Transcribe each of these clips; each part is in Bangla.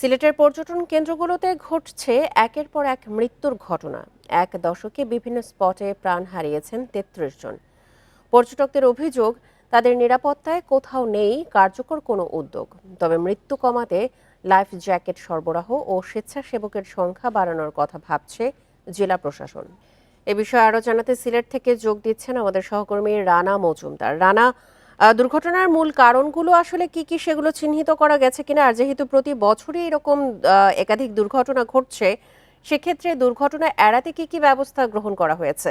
সিলেটের পর্যটন কেন্দ্রগুলোতে ঘটছে একের পর এক মৃত্যুর ঘটনা। এক দশকে বিভিন্ন স্পটে প্রাণ হারিয়েছেন তেত্রিশ জন। পর্যটকদের অভিযোগ, তাদের নিরাপত্তায় কোথাও নেই কার্যকর কোনো উদ্যোগ। তবে মৃত্যু কমাতে লাইফ জ্যাকেট সরবরাহ ও স্বেচ্ছাসেবকের সংখ্যা বাড়ানোর কথা ভাবছে জেলা প্রশাসন। এ বিষয়ে আরও জানাতে সিলেট থেকে যোগ দিচ্ছেন আমাদের সহকর্মী রানা মজুমদার। রানা দুর্ঘটনার মূল কারণগুলো আসলে কি কি সেগুলো চিহ্নিত করা গেছে কিনা? আর যেহেতু প্রতি বছরই এরকম একাধিক দুর্ঘটনা ঘটছে, সেক্ষেত্রে দুর্ঘটনা এড়াতে কি কি ব্যবস্থা গ্রহণ করা হয়েছে?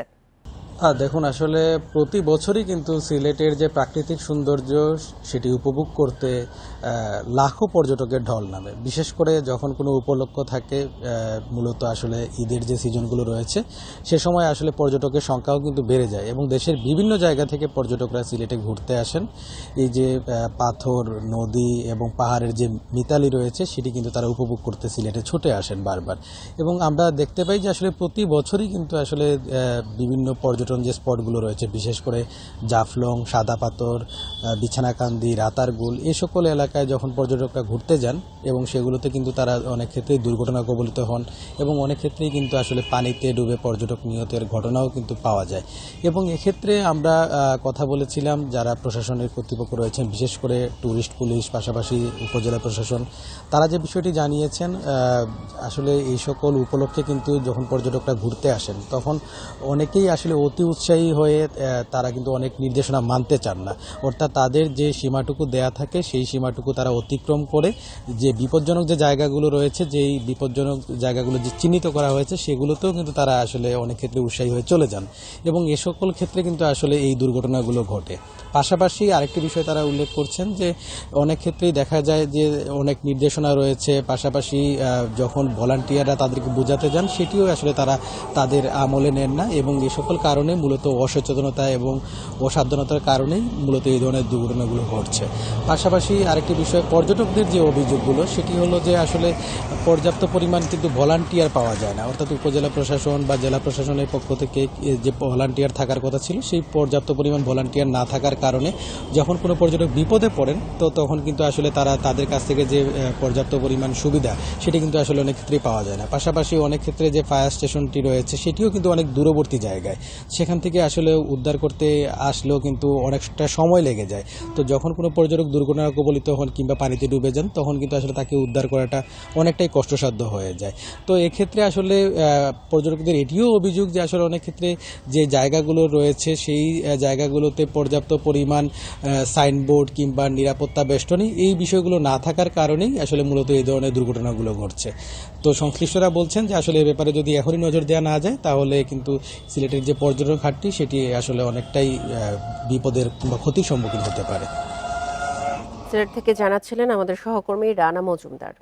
হ্যাঁ দেখুন, আসলে প্রতি বছরই কিন্তু সিলেটের যে প্রাকৃতিক সৌন্দর্য, সেটি উপভোগ করতে লাখো পর্যটকের ঢল নামে। বিশেষ করে যখন কোনো উপলক্ষ থাকে মূলত আসলে ঈদের যে সিজনগুলো রয়েছে, সে সময় আসলে পর্যটকের সংখ্যাও কিন্তু বেড়ে যায় এবং দেশের বিভিন্ন জায়গা থেকে পর্যটকরা সিলেটে ঘুরতে আসেন। এই যে পাথর, নদী এবং পাহাড়ের যে মিতালি রয়েছে, সেটি কিন্তু তারা উপভোগ করতে সিলেটে ছুটে আসেন বারবার। এবং আমরা দেখতে পাই যে, আসলে প্রতি বছরই কিন্তু আসলে বিভিন্ন বিভিন্ন পর্যটন যে স্পটগুলো রয়েছে, বিশেষ করে জাফলং, সাদা পাথর বিছানাকান্দি, রাতারগুল, এ সকল এলাকায় যখন পর্যটকরা ঘুরতে যান এবং সেগুলোতে কিন্তু তারা অনেক ক্ষেত্রেই দুর্ঘটনা কবলিত হন এবং অনেক ক্ষেত্রেই কিন্তু আসলে পানিতে ডুবে পর্যটক নিহতের ঘটনাও কিন্তু পাওয়া যায়। এবং এক্ষেত্রে আমরা কথা বলেছিলাম যারা প্রশাসনের কর্তৃপক্ষ রয়েছেন, বিশেষ করে ট্যুরিস্ট পুলিশ, পাশাপাশি উপজেলা প্রশাসন, তারা যে বিষয়টি জানিয়েছেন আসলে এই সকল উপলক্ষে কিন্তু যখন পর্যটকরা ঘুরতে আসেন, তখন অনেকেই আসলে অতি উৎসাহী হয়ে তারা কিন্তু অনেক নির্দেশনা মানতে চান না। অর্থাৎ তাদের যে সীমাটুকু দেয়া থাকে, সেই সীমাটুকু তারা অতিক্রম করে যে বিপজ্জনক যে জায়গাগুলো রয়েছে, যেই বিপজ্জনক জায়গাগুলো যে চিহ্নিত করা হয়েছে, সেগুলোতেও কিন্তু তারা আসলে অনেক ক্ষেত্রে উৎসাহী হয়ে চলে যান। এবং এ সকল ক্ষেত্রে কিন্তু আসলে এই দুর্ঘটনাগুলো ঘটে। পাশাপাশি আরেকটি বিষয় তারা উল্লেখ করছেন যে, অনেক ক্ষেত্রেই দেখা যায় যে অনেক নির্দেশনা রয়েছে। পাশাপাশি যখন ভলান্টিয়াররা তাদেরকে বোঝাতে যান, সেটিও আসলে তারা তাদের আমলে নেন না। এবং এই সকল কারণে মূলত অসচেতনতা এবং অসাবধানতার কারণেই মূলত এই ধরনের দুর্ঘটনাগুলো ঘটছে। পাশাপাশি আরেকটি বিষয়, পর্যটকদের যে অভিযোগগুলো, সেটি হলো যে আসলে পর্যাপ্ত পরিমাণ কিন্তু ভলান্টিয়ার পাওয়া যায় না। অর্থাৎ উপজেলা প্রশাসন বা জেলা প্রশাসনের পক্ষ থেকে যে ভলান্টিয়ার থাকার কথা ছিল, সেই পর্যাপ্ত পরিমাণ ভলান্টিয়ার না থাকার কারণে যখন কোনো পর্যটক বিপদে পড়েন, তো তখন কিন্তু আসলে তারা তাদের কাছ থেকে যে পর্যাপ্ত পরিমাণ সুবিধা, সেটি কিন্তু আসলে অনেক ক্ষেত্রেই পাওয়া যায় না। পাশাপাশি অনেক ক্ষেত্রে যে ফায়ার স্টেশনটি রয়েছে, সেটিও কিন্তু অনেক দূরবর্তী জায়গায়। সেখান থেকে আসলে উদ্ধার করতে আসলেও কিন্তু অনেকটা সময় লেগে যায়। তো যখন কোনো পর্যটক দুর্ঘটনা কবলিত হন কিংবা পানিতে ডুবে যান, তখন কিন্তু আসলে তাকে উদ্ধার করাটা অনেকটাই কষ্টসাধ্য হয়ে যায়। তো এক্ষেত্রে আসলে পর্যটকদের এটিও অভিযোগ যে আসলে অনেক ক্ষেত্রে যে জায়গাগুলো রয়েছে, সেই জায়গাগুলোতে পর্যাপ্ত পরিমাণ সাইনবোর্ড কিংবা নিরাপত্তা বেষ্টনী এই বিষয়গুলো না থাকার কারণেই আসলে মূলত এই ধরনের দুর্ঘটনাগুলো ঘটছে। তো সংশ্লিষ্টরা বলছেন যে আসলে এ ব্যাপারে যদি এখনই নজর দেওয়া না যায়, তাহলে কিন্তু সিলেটের যে পর্যটন ঘাটটি সেটি আসলে অনেকটাই বিপদের কিংবা ক্ষতির সম্মুখীন হতে পারে। সিলেট থেকে জানাচ্ছিলেন আমাদের সহকর্মী রানা মজুমদার।